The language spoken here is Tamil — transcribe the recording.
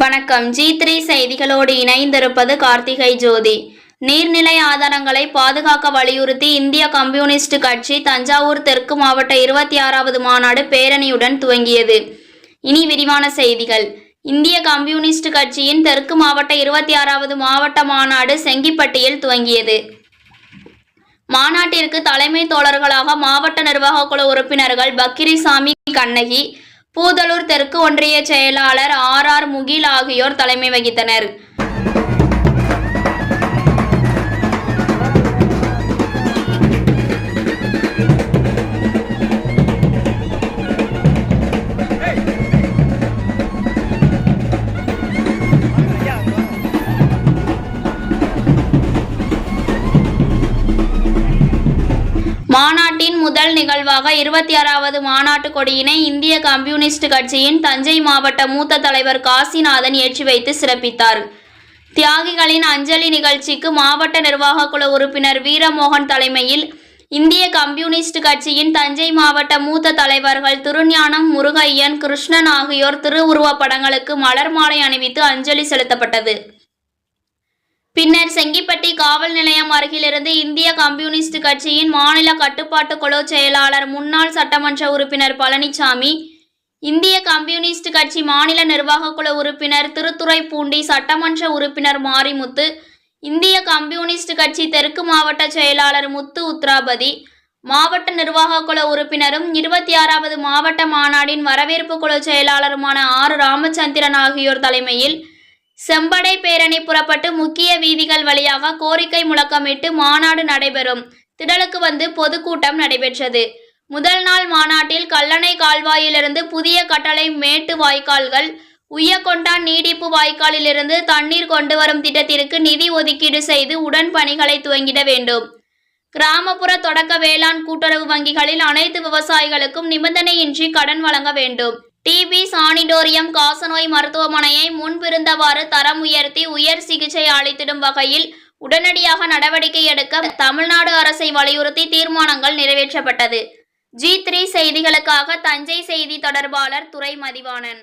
வணக்கம். ஜி த்ரீ செய்திகளோடு இணைந்திருப்பது கார்த்திகை ஜோதி. நீர்நிலை ஆதாரங்களை பாதுகாக்க வலியுறுத்தி இந்திய கம்யூனிஸ்ட் கட்சி தஞ்சாவூர் தெற்கு மாவட்ட இருபத்தி ஆறாவது மாநாடு பேரணியுடன் துவங்கியது. இனி விரிவான செய்திகள். இந்திய கம்யூனிஸ்ட் கட்சியின் தெற்கு மாவட்ட இருபத்தி ஆறாவது மாவட்ட மாநாடு செங்கிப்பட்டியில் துவங்கியது. மாநாட்டிற்கு தலைமை தோழர்களாக மாவட்ட நிர்வாக குழு உறுப்பினர்கள் பக்கிரிசாமி கண்ணகி பூதலூர் தெற்கு ஒன்றிய செயலாளர் ஆர் ஆர் முகில் ஆகியோர் தலைமை வகித்தனர். முதல் நிகழ்வாக இருபத்தி ஆறாவது மாநாட்டு கொடியினை இந்திய கம்யூனிஸ்ட் கட்சியின் தஞ்சை மாவட்ட மூத்த தலைவர் காசிநாதன் ஏற்றி வைத்து சிறப்பித்தார். தியாகிகளின் அஞ்சலி நிகழ்ச்சிக்கு மாவட்ட நிர்வாக குழு உறுப்பினர் வீரமோகன் தலைமையில் இந்திய கம்யூனிஸ்ட் கட்சியின் தஞ்சை மாவட்ட மூத்த தலைவர்கள் திருஞானம் முருகையன் கிருஷ்ணன் ஆகியோர் திருவுருவப் படங்களுக்கு மலர் மாலை அணிவித்து அஞ்சலி செலுத்தப்பட்டது. பின்னர் செங்கிப்பட்டி காவல் நிலையம் அருகிலிருந்து இந்திய கம்யூனிஸ்ட் கட்சியின் மாநில கட்டுப்பாட்டு குழு செயலாளர் முன்னாள் சட்டமன்ற உறுப்பினர் பழனிசாமி இந்திய கம்யூனிஸ்ட் கட்சி மாநில நிர்வாக குழு உறுப்பினர் திருத்துறைப்பூண்டி சட்டமன்ற உறுப்பினர் மாரிமுத்து இந்திய கம்யூனிஸ்ட் கட்சி தெற்கு மாவட்ட செயலாளர் முத்து உத்ராபதி மாவட்ட நிர்வாக குழு உறுப்பினரும் இருபத்தி ஆறாவது மாவட்ட மாநாடின் வரவேற்பு குழு செயலாளருமான ஆர். ராமச்சந்திரன் ஆகியோர் தலைமையில் செம்படை பேரணி புறப்பட்டு முக்கிய வீதிகள் வழியாக கோரிக்கை முழக்கமிட்டு மாநாடு நடைபெறும். திடலுக்கு வந்து பொதுக்கூட்டம் நடைபெற்றது. முதல் நாள் மாநாட்டில் கல்லணை கால்வாயிலிருந்து புதிய கட்டளை மேட்டு வாய்க்கால்கள் உய்யக்கொண்டான் நீடிப்பு வாய்க்காலிலிருந்து தண்ணீர் கொண்டு வரும் திட்டத்திற்கு நிதி ஒதுக்கீடு செய்து உடன் பணிகளை துவங்கிட வேண்டும். கிராமப்புற தொடக்க வேளாண் கூட்டுறவு வங்கிகளில் அனைத்து விவசாயிகளுக்கும் நிபந்தனையின்றி கடன் வழங்க வேண்டும். டிபி சானிடோரியம் காசநோய் மருத்துவமனையை முன்பிருந்தவாறு தரம் உயர்த்தி உயர் சிகிச்சை அளித்திடும் வகையில் உடனடியாக நடவடிக்கை எடுக்க தமிழ்நாடு அரசை வலியுறுத்தி தீர்மானங்கள் நிறைவேற்றப்பட்டது. ஜி த்ரீ செய்திகளுக்காக தஞ்சை செய்தி தொடர்பாளர் துறை மதிவாணன்